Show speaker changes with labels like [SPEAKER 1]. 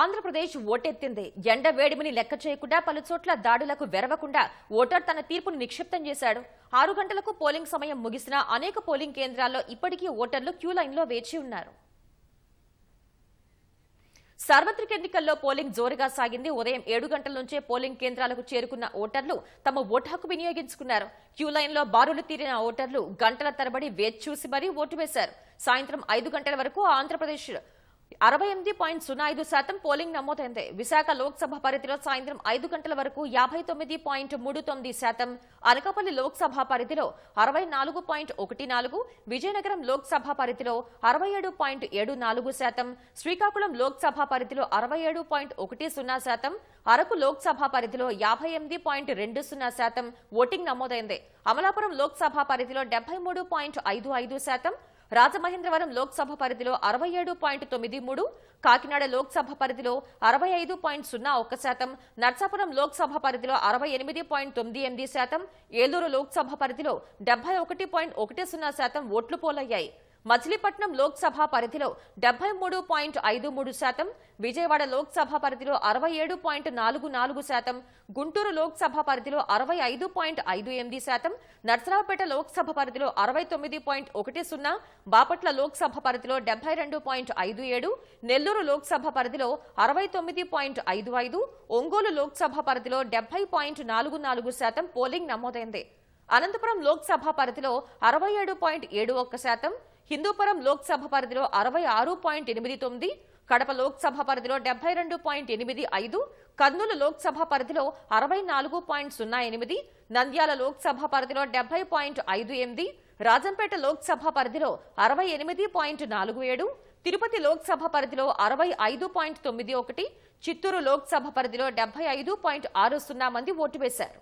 [SPEAKER 1] ఆంధ్రప్రదేశ్ ఓటెత్తింది. ఎండ వేడిమిని లెక్క చేయకుండా పలుచోట్ల దాడులకు వెరవకుండా ఓటర్ తన తీర్పును నిక్షిప్తం చేశాడు. ఆరు గంటలకు పోలింగ్ సమయం ముగిసినా అనేక పోలింగ్ కేంద్రాల్లో ఇప్పటికీ ఓటర్లు క్యూ లైన్లో వేచి ఉన్నారు. సార్వత్రిక ఎన్నికల్లో పోలింగ్ జోరుగా సాగింది. ఉదయం ఏడు గంటల నుంచే పోలింగ్ కేంద్రాలకు చేరుకున్న ఓటర్లు తమ ఓటు హక్కు వినియోగించుకున్నారు. క్యూ లైన్లో బారులు తీరిన ఓటర్లు గంటల తరబడి వేచి చూసి మరీ ఓటు వేశారు. సాయంత్రం ఐదు గంటల వరకు ఆంధ్రప్రదేశ్ అరవై ఎనిమిది పాయింట్ సున్నా ఐదు శాతం పోలింగ్ నమోదైంది. విశాఖ లోక్సభ పరిధిలో సాయంత్రం ఐదు గంటల వరకు యాభై తొమ్మిది పాయింట్ మూడు తొమ్మిది శాతం అనకాపల్లి లోక్సభ పరిధిలో అరవై నాలుగు పాయింట్ ఒకటి నాలుగు విజయనగరం లోక్సభ పరిధిలో అరవై ఏడు పాయింట్ ఏడు నాలుగు శాతం శ్రీకాకుళం లోక్సభ పరిధిలో అరవై ఏడు పాయింట్ ఒకటి సున్నా శాతం అరకు లోక్సభ పరిధిలో యాభై ఎనిమిది పాయింట్ రెండు సున్నా శాతం ఓటింగ్ నమోదైంది. అమలాపురం లోక్సభ పరిధిలో డెబ్బై మూడు పాయింట్ ఐదు ఐదు శాతం రాజమహేంద్రవరం లోక్సభ పరిధిలో అరవై ఏడు పాయింట్ తొమ్మిది మూడు కాకినాడ లోక్సభ పరిధిలో అరవై ఐదు పాయింట్ సున్నా ఒక్క శాతం నర్సాపురం లోక్సభ పరిధిలో అరవై ఎనిమిది పాయింట్ తొమ్మిది ఎనిమిది శాతం ఏలూరు లోక్సభ పరిధిలో డెబ్బై ఒకటి పాయింట్ ఒకటి సున్నా శాతం ఓట్లు పోలయ్యాయి. మచిలీపట్నం లోక్సభ పరిధిలో డెబ్బై మూడు పాయింట్ ఐదు మూడు శాతం విజయవాడ లోక్సభ పరిధిలో అరవై ఏడు పాయింట్ నాలుగు నాలుగు శాతం గుంటూరు లోక్సభ పరిధిలో అరవై ఐదు పాయింట్ ఐదు ఎనిమిది శాతం నర్సరావుపేట లోక్సభ పరిధిలో అరవై తొమ్మిది పాయింట్ ఒకటి సున్నా బాపట్ల లోక్సభ పరిధిలో డెబ్బై రెండు పాయింట్ ఐదు ఏడు నెల్లూరు లోక్సభ పరిధిలో అరవై తొమ్మిది పాయింట్ ఐదు ఐదు ఒంగోలు లోక్సభ పరిధిలో డెబ్బై పాయింట్ నాలుగు నాలుగు శాతం పోలింగ్ నమోదైంది. అనంతపురం లోక్సభ పరిధిలో అరవై ఏడు పాయింట్ ఏడు ఒక్క శాతం హిందూపురం లోక్సభ పరిధిలో అరవై ఆరు పాయింట్ ఎనిమిది తొమ్మిది కడప లోక్సభ పరిధిలో డెబ్బై రెండు పాయింట్ ఎనిమిది ఐదు కర్నూలు లోక్సభ పరిధిలో అరవై నాలుగు పాయింట్ సున్నా ఎనిమిది నంద్యాల లోక్సభ పరిధిలో డెబ్బై పాయింట్ ఐదు ఎనిమిది రాజంపేట లోక్సభ పరిధిలో అరవై ఎనిమిది పాయింట్ నాలుగు ఏడు తిరుపతి లోక్సభ పరిధిలో అరవై ఐదు పాయింట్ తొమ్మిది ఒకటి చిత్తూరు లోక్సభ పరిధిలో డెబ్బై ఐదు పాయింట్ ఆరు సున్నా మంది ఓటు వేశారు.